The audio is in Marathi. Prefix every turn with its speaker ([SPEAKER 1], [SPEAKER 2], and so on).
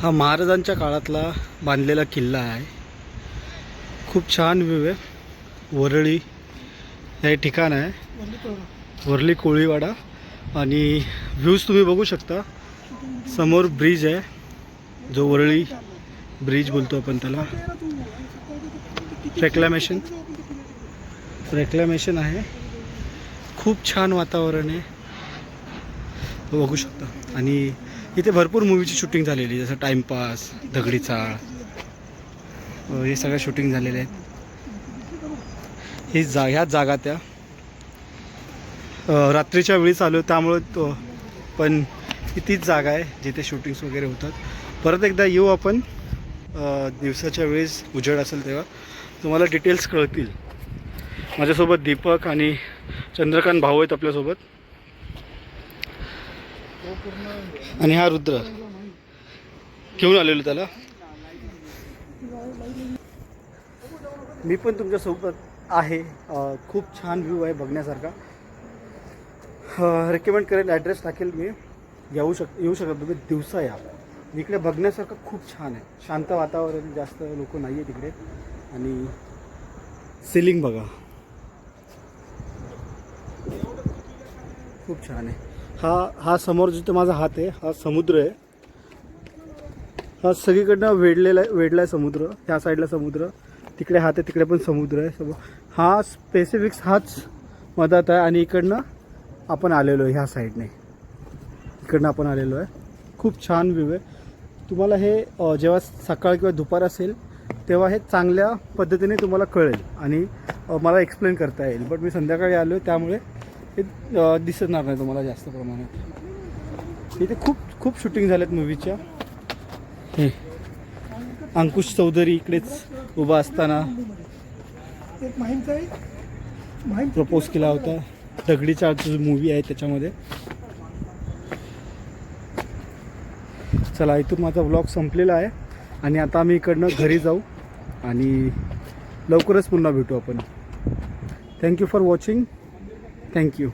[SPEAKER 1] हा महाराजांच्या काळातला बांधलेला किल्ला आहे. खूप छान व्ह्यू आहे. वरळी हे ठिकाण आहे. वरळी कोळीवाडा आणि व्ह्यूज तुम्ही बघू शकता. समोर ब्रिज आहे. जो वरळी ब्रिज बोलतो आपण त्याला. रेक्लॅमेशन रेक्लॅमेशन आहे. खूप छान वातावरण आहे. बघू शकता. आणि इथे भरपूर मूवीची शूटिंग झालेली आहे, जसं टाइमपास दगडी चाळ हे सगळ्या शूटिंग झालेल्या आहेत. ही जा ह्या जागा त्या रात्रीच्या वेळी चालू त्यामुळं त्यामुळे तो पण तीच जागा आहे जिथे शूटिंग्स वगैरे होतात. परत एकदा येऊ आपण दिवसाच्या वेळेस उजेड असेल तेव्हा. तुम्हाला डिटेल्स कळतील. माझ्यासोबत दीपक आणि चंद्रकांत भाऊ आहेत आपल्यासोबत. आणि हा रुद्र. घेऊन आलेलो त्याला. मी पण तुमच्यासोबत आहे. खूप छान व्ह्यू आहे बघण्यासारखा. रेकमेंड करेल ॲड्रेस टाकेल मी. येऊ शक येऊ शकत तुम्ही दिवसा या. इकडे बघण्यासारखं खूप छान आहे. शांत वातावरण जास्त लोक नाही आहे तिकडे. आणि सिलिंग बघा. खूप छान आहे. हा हा समोर जिथं माझा हात आहे हा समुद्र आहे. हा सगळीकडनं वेढलेला आहे वेढला आहे समुद्र ह्या साईडला समुद्र तिकडे हात आहे तिकडे पण समुद्र आहे. सम हा स्पेसिफिक्स हाच मधात आहे आणि इकडनं आपण आलेलो आहे ह्या साईडने. इकडनं आपण आलेलो आहे. खूप छान व्ह्यू आहे. तुम्हाला हे जेव्हा सकाळ किंवा दुपार असेल तेव्हा हे चांगल्या पद्धतीने तुम्हाला कळेल आणि मला एक्सप्लेन करता येईल. बट मी संध्याकाळी आलो आहे त्यामुळे हे दिसणार नाही तुम्हाला जास्त प्रमाणात. इथे खूप खूप शूटिंग झाल्यात मूवीच्या हे. अंकुश चौधरी इकडेच उभा असताना प्रपोज केला होता. दगडी चाळचा जो मूवी आहे त्याच्यामध्ये. चला इथून माझा ब्लॉग संपलेला आहे. आणि आता आम्ही इकडनं घरी जाऊ. आणि लवकरच पुन्हा भेटू आपण. Thank you for watching thank you